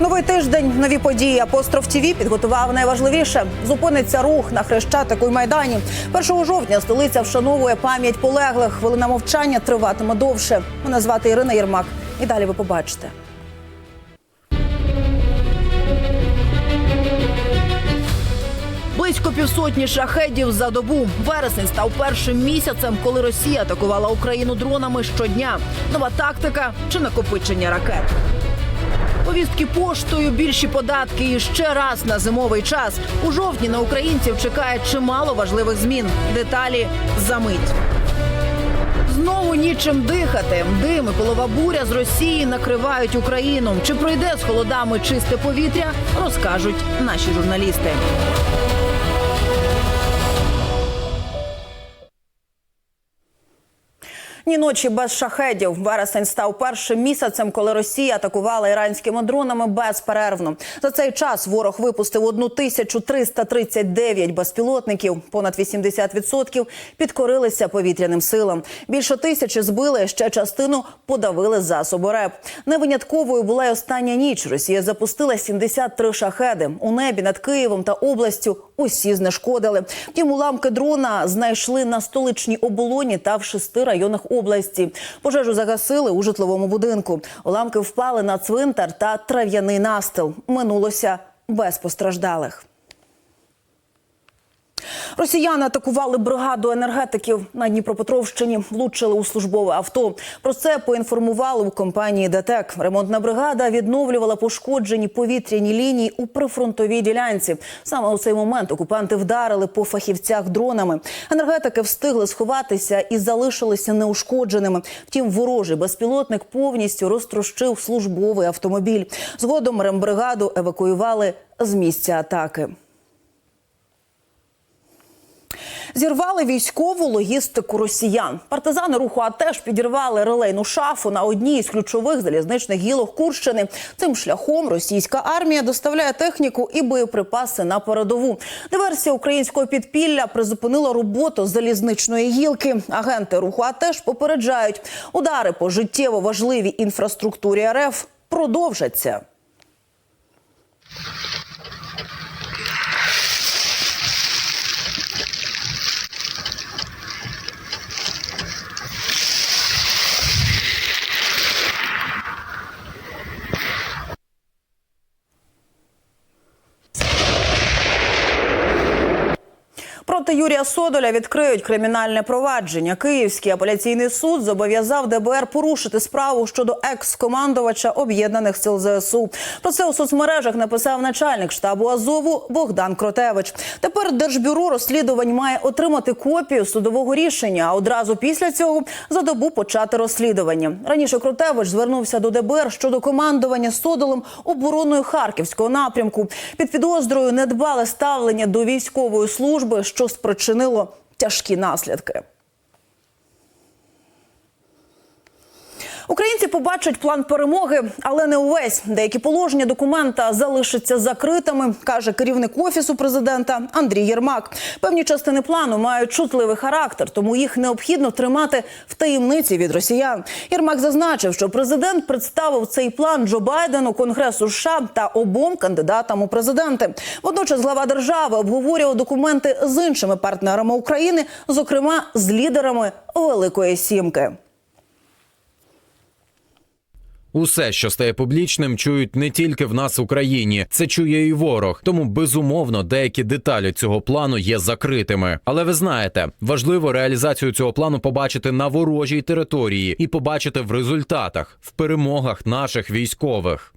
Новий тиждень, нові події. Апостроф ТІВІ підготував найважливіше. Зупиниться рух на хрещатику й майдані. 1 жовтня столиця вшановує пам'ять полеглих. Хвилина мовчання триватиме довше. Мене звати Ірина Єрмак. І далі ви побачите. Близько півсотні шахедів за добу. Вересень став першим місяцем, коли Росія атакувала Україну дронами щодня. Нова тактика чи накопичення ракет. Повістки поштою, більші податки і ще раз на зимовий час. У жовтні на українців чекає чимало важливих змін. Деталі за мить. Знову нічим дихати. Дим і полова буря з Росії накривають Україну. Чи пройде з холодами чисте повітря, розкажуть наші журналісти. Ні ночі без шахедів. Вересень став першим місяцем, коли Росія атакувала іранськими дронами безперервно. За цей час ворог випустив 1339 безпілотників. Понад 80% підкорилися повітряним силам. Більше тисячі збили ще частину подавили засоби РЕП. Не винятковою була й остання ніч. Росія запустила 73 шахеди у небі над Києвом та областю. Усі знешкодили. Втім, уламки дрона знайшли на столичній оболоні та в шести районах області. Пожежу загасили у житловому будинку. Уламки впали на цвинтар та трав'яний настил. Минулося без постраждалих. Росіяни атакували бригаду енергетиків на Дніпропетровщині, влучили у службове авто. Про це поінформували у компанії ДТЕК. Ремонтна бригада відновлювала пошкоджені повітряні лінії у прифронтовій ділянці. Саме у цей момент окупанти вдарили по фахівцях дронами. Енергетики встигли сховатися і залишилися неушкодженими. Втім, ворожий безпілотник повністю розтрощив службовий автомобіль. Згодом рембригаду евакуювали з місця атаки. Зірвали військову логістику росіян. Партизани руху АТЕШ підірвали релейну шафу на одній із ключових залізничних гілок Курщини. Цим шляхом російська армія доставляє техніку і боєприпаси на передову. Диверсія українського підпілля призупинила роботу залізничної гілки. Агенти руху АТЕШ попереджають, удари по життєво важливій інфраструктурі РФ продовжаться. Проти Юрія Содоля відкриють кримінальне провадження. Київський апеляційний суд зобов'язав ДБР порушити справу щодо екс-командувача об'єднаних сил ЗСУ. Про це у соцмережах написав начальник штабу Азову Богдан Кротевич. Тепер Держбюро розслідувань має отримати копію судового рішення. А одразу після цього за добу почати розслідування. Раніше Кротевич звернувся до ДБР щодо командування Содолом обороною харківського напрямку. Під підозрою недбале ставлення до військової служби, що спричинило тяжкі наслідки. Українці побачать план перемоги, але не увесь. Деякі положення документа залишаться закритими, каже керівник офісу президента Андрій Єрмак. Певні частини плану мають чутливий характер, тому їх необхідно тримати в таємниці від росіян. Єрмак зазначив, що президент представив цей план Джо Байдену, Конгресу США та обом кандидатам у президенти. Водночас глава держави обговорював документи з іншими партнерами України, зокрема з лідерами Великої Сімки. Усе, що стає публічним, чують не тільки в нас в Україні, це чує і ворог. Тому безумовно деякі деталі цього плану є закритими. Але ви знаєте, важливо реалізацію цього плану побачити на ворожій території і побачити в результатах, в перемогах наших військових.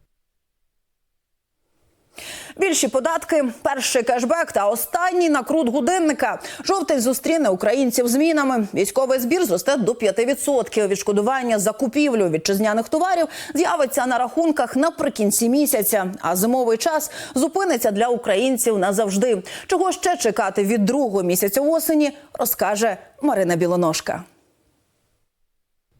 Більші податки, перший кешбек та останній накрут годинника. Жовтень зустріне українців змінами. Військовий збір зросте до 5%. Відшкодування за купівлю вітчизняних товарів з'явиться на рахунках наприкінці місяця. А зимовий час зупиниться для українців назавжди. Чого ще чекати від другого місяця осені, розкаже Марина Білоножка.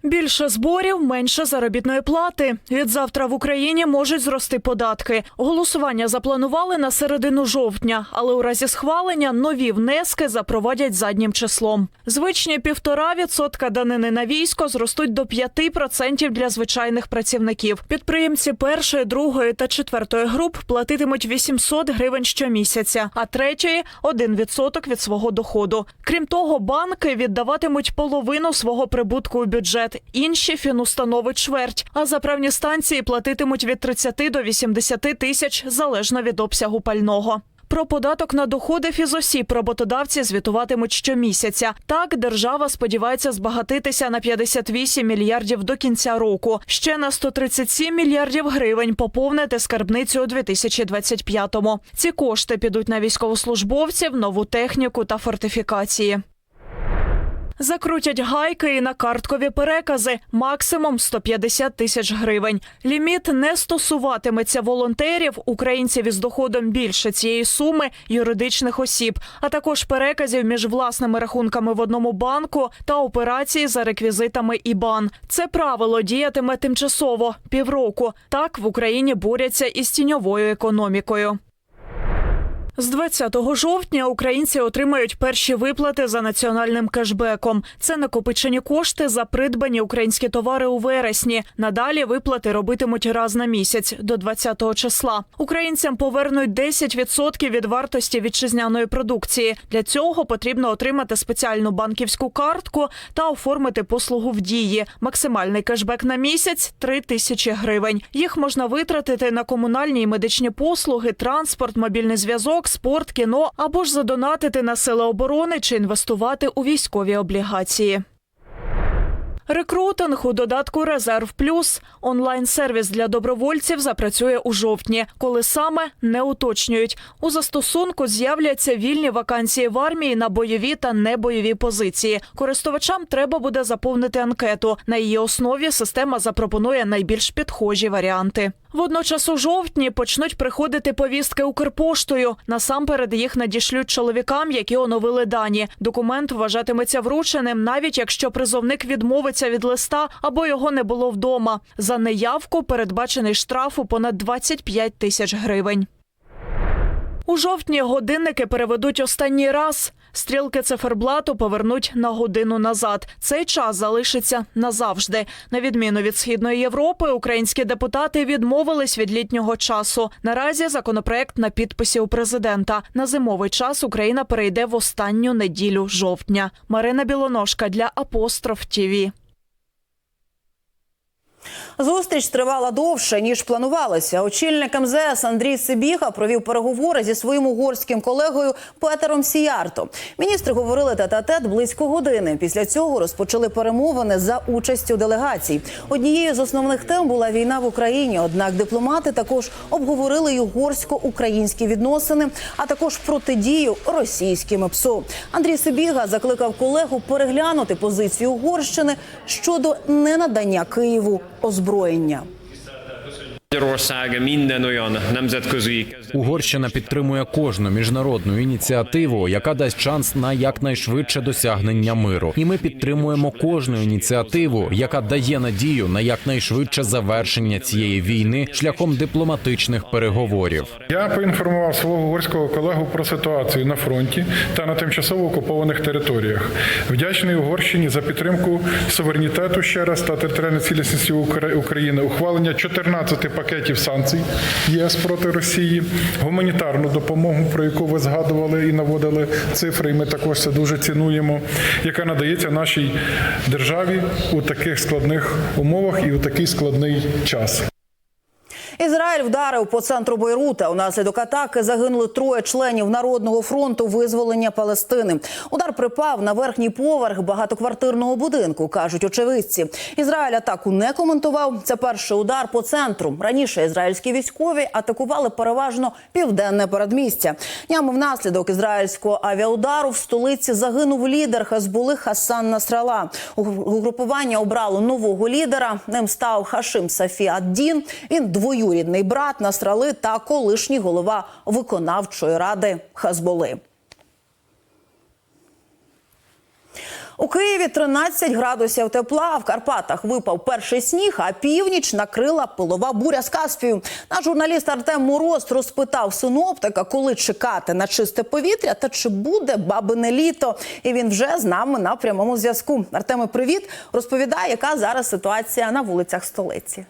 Більше зборів, менше заробітної плати. Від завтра в Україні можуть зрости податки. Голосування запланували на середину жовтня, але у разі схвалення нові внески запровадять заднім числом. Звичні півтора відсотка данини на військо зростуть до 5% для звичайних працівників. Підприємці першої, другої та четвертої груп платитимуть 800 гривень щомісяця, а третьої – 1% від свого доходу. Крім того, банки віддаватимуть половину свого прибутку у бюджет. Інші фінустанови чверть. А заправні станції платитимуть від 30 до 80 тисяч залежно від обсягу пального. Про податок на доходи фізосіб роботодавці звітуватимуть щомісяця. Так, держава сподівається збагатитися на 58 мільярдів до кінця року. Ще на 137 мільярдів гривень поповнити скарбницю у 2025-му. Ці кошти підуть на військовослужбовців, нову техніку та фортифікації. Закрутять гайки і на карткові перекази максимум 150 тисяч гривень. Ліміт не стосуватиметься волонтерів, українців із доходом більше цієї суми, юридичних осіб, а також переказів між власними рахунками в одному банку та операції за реквізитами ІБАН. Це правило діятиме тимчасово півроку. Так в Україні борються із тіньовою економікою. З 20 жовтня українці отримають перші виплати за національним кешбеком. Це накопичені кошти за придбані українські товари у вересні. Надалі виплати робитимуть раз на місяць до 20 числа. Українцям повернуть 10% від вартості вітчизняної продукції. Для цього потрібно отримати спеціальну банківську картку та оформити послугу в дії. Максимальний кешбек на місяць 3 тисячі гривень. Їх можна витратити на комунальні і медичні послуги, транспорт, мобільний зв'язок, спорт, кіно або ж задонатити на сили оборони чи інвестувати у військові облігації. Рекрутинг у додатку Резерв Плюс онлайн-сервіс для добровольців запрацює у жовтні, коли саме не уточнюють. У застосунку з'являться вільні вакансії в армії на бойові та небойові позиції. Користувачам треба буде заповнити анкету. На її основі система запропонує найбільш підхожі варіанти. Водночас у жовтні почнуть приходити повістки Укрпоштою. Насамперед їх надішлють чоловікам, які оновили дані. Документ вважатиметься врученим, навіть якщо призовник відмовиться від листа або його не було вдома. За неявку передбачений штраф у понад 25 тисяч гривень. У жовтні годинники переведуть останній раз. Стрілки циферблату повернуть на годину назад. Цей час залишиться назавжди. На відміну від східної Європи, українські депутати відмовились від літнього часу. Наразі законопроект на підписі у президента. На зимовий час Україна перейде в останню неділю жовтня. Марина Білоножка для Апостроф ТІВІ. Зустріч тривала довше ніж планувалося. Очільник МЗС Андрій Сибіга провів переговори зі своїм угорським колегою Петером Сіярто. Міністри говорили тет-а-тет близько години. Після цього розпочали перемовини за участю делегацій. Однією з основних тем була війна в Україні. Однак дипломати також обговорили й угорсько-українські відносини, а також протидію російським ПСО. Андрій Сибіга закликав колегу переглянути позицію Угорщини щодо ненадання Києву озброєння. Угорщина підтримує кожну міжнародну ініціативу, яка дасть шанс на якнайшвидше досягнення миру. І ми підтримуємо кожну ініціативу, яка дає надію на якнайшвидше завершення цієї війни шляхом дипломатичних переговорів. Я поінформував свого угорського колегу про ситуацію на фронті та на тимчасово окупованих територіях. Вдячний Угорщині за підтримку суверенітету ще раз та територіальної цілісності Укра- України, ухвалення 14 пакетів санкцій ЄС проти Росії, гуманітарну допомогу, про яку ви згадували і наводили цифри. І ми також це дуже цінуємо, яка надається нашій державі у таких складних умовах і у такий складний час. Ізраїль вдарив по центру Бейрута. Унаслідок атаки загинули троє членів Народного фронту визволення Палестини. Удар припав на верхній поверх багатоквартирного будинку, кажуть очевидці. Ізраїль атаку не коментував. Це перший удар по центру. Раніше ізраїльські військові атакували переважно південне передмістя. Днями внаслідок ізраїльського авіаудару в столиці загинув лідер Хезбули Хасан Насрала. Угрупування обрало нового лідера. Ним став Хашим Сафі Ад-Дін. Він двоюрідний брат Насрали та колишній голова виконавчої ради Хезболи. У Києві 13 градусів тепла. В Карпатах випав перший сніг, а північ накрила пилова буря з Каспію. Наш журналіст Артем Мороз розпитав синоптика, коли чекати на чисте повітря та чи буде бабине літо. І він вже з нами на прямому зв'язку. Артеме, привіт! Розповідає, яка зараз ситуація на вулицях столиці.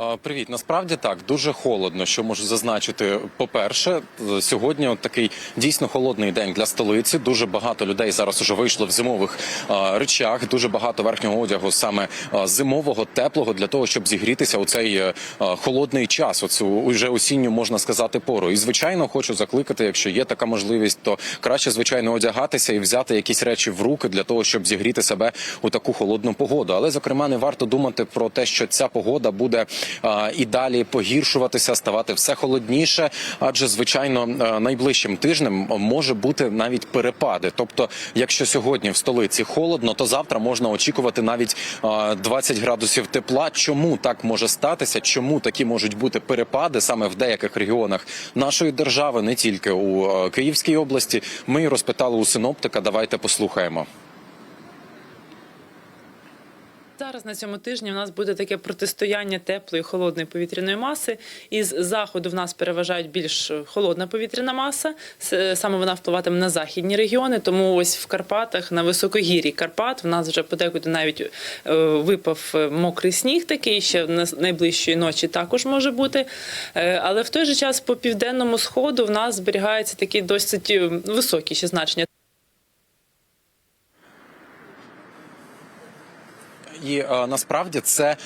А, Привіт, насправді так дуже холодно. Що можу зазначити? По-перше, е, сьогодні от такий дійсно холодний день для столиці. Дуже багато людей зараз уже вийшло в зимових а, речах. Дуже багато верхнього одягу, саме зимового, теплого, для того, щоб зігрітися у цей е, холодний час. Оцю уже осінню можна сказати пору. І звичайно, хочу закликати, якщо є така можливість, то краще звичайно одягатися і взяти якісь речі в руки для того, щоб зігріти себе у таку холодну погоду. Але зокрема, не варто думати про те, що ця погода буде і далі погіршуватися, ставати все холодніше, адже звичайно найближчим тижнем може бути навіть перепади. Тобто, якщо сьогодні в столиці холодно, то завтра можна очікувати навіть а, 20 градусів тепла. Чому так може статися? Чому такі можуть бути перепади саме в деяких регіонах нашої держави, не тільки у Київській області? Ми розпитали у синоптика. Давайте послухаємо. Зараз на цьому тижні у нас буде таке протистояння теплої холодної повітряної маси. Із заходу в нас переважають більш холодна повітряна маса. Саме вона впливатиме на західні регіони. Тому ось в Карпатах на високогір'ї Карпат в нас вже подекуди навіть е, випав е, мокрий сніг, такий ще на найближчої ночі також може бути. Е, Але в той же час по південному сходу в нас зберігаються такі досить високі ще значення. І е, насправді це е,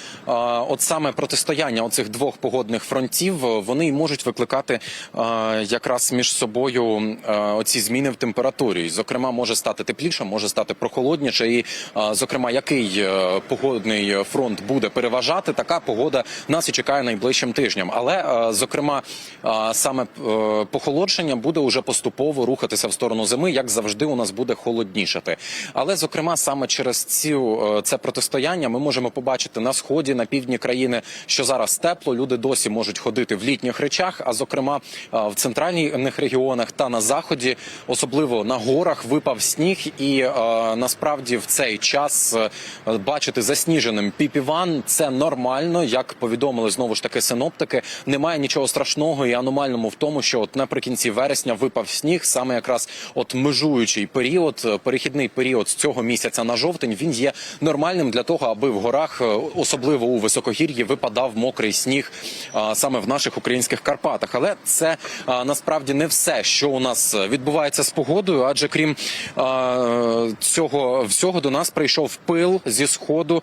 от саме протистояння оцих двох погодних фронтів. е, Вони можуть викликати якраз між собою оці зміни в температурі. Зокрема, може стати тепліше, може стати прохолодніше. І зокрема, який погодний фронт буде переважати, така погода нас і чекає найближчим тижнем. Але зокрема, саме похолодження буде уже поступово рухатися в сторону зими, як завжди, у нас буде холоднішати. Але зокрема, саме через цю це протистояння ми можемо побачити на сході, на півдні країни, що зараз тепло. Люди досі можуть ходити в літніх речах. А зокрема, в центральних регіонах та на заході, особливо на горах, випав сніг, і насправді в цей час бачити засніженим піпіван це нормально. Як повідомили знову ж таки синоптики, немає нічого страшного і аномальному в тому, що от наприкінці вересня випав сніг, саме якраз от межуючий період, перехідний період з цього місяця на жовтень. Він є нормальним для того, аби в горах, е, особливо у високогір'ї, випадав мокрий сніг саме в наших українських Карпатах. Але це насправді не все, що у нас відбувається з погодою, адже крім цього всього до нас прийшов пил зі сходу,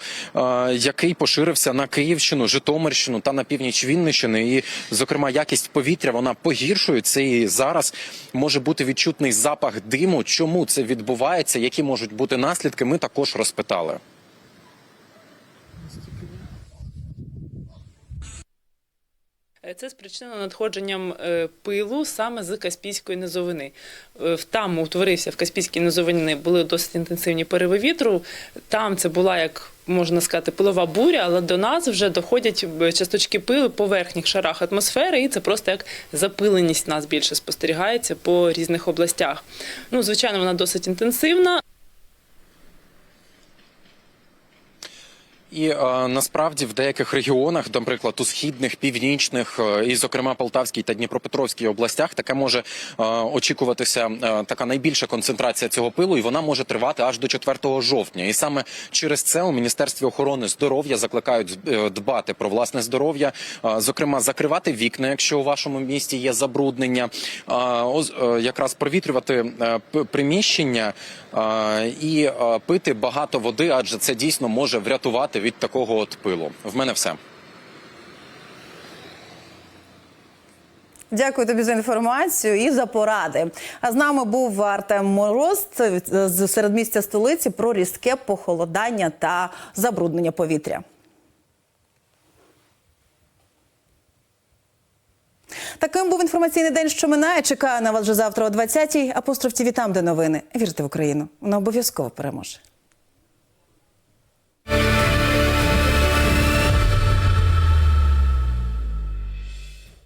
який поширився на Київщину, Житомирщину та на північ Віннищини. І, зокрема, якість повітря вона погіршується. І зараз може бути відчутний запах диму. Чому це відбувається? Які можуть бути наслідки? Ми також розпитали. Це спричинено надходженням е, пилу саме з Каспійської низовини. Е, Там утворився в Каспійській низовині були досить інтенсивні пориви вітру. Там це була як можна сказати пилова буря, але до нас вже доходять е, часточки пилу по верхніх шарах атмосфери, і це просто як запиленість нас більше спостерігається по різних областях. Ну, звичайно, вона досить інтенсивна. І е, насправді в деяких регіонах, наприклад, у східних, північних е, і, зокрема, Полтавській та Дніпропетровській областях, таке може е, очікуватися така найбільша концентрація цього пилу, і вона може тривати аж до 4 жовтня. І саме через це у міністерстві охорони здоров'я закликають дбати про власне здоров'я, зокрема, закривати вікна, якщо у вашому місті є забруднення, якраз провітрювати приміщення і пити багато води, адже це дійсно може врятувати від такого от пилу. В мене все. Дякую тобі за інформацію і за поради. А з нами був Артем Мороз з середмістя столиці про різке похолодання та забруднення повітря. Таким був інформаційний день, що минає. Чекаю на вас вже завтра о 20-й. Апостроф ТІВІ де новини. Вірте в Україну. Вона обов'язково переможе.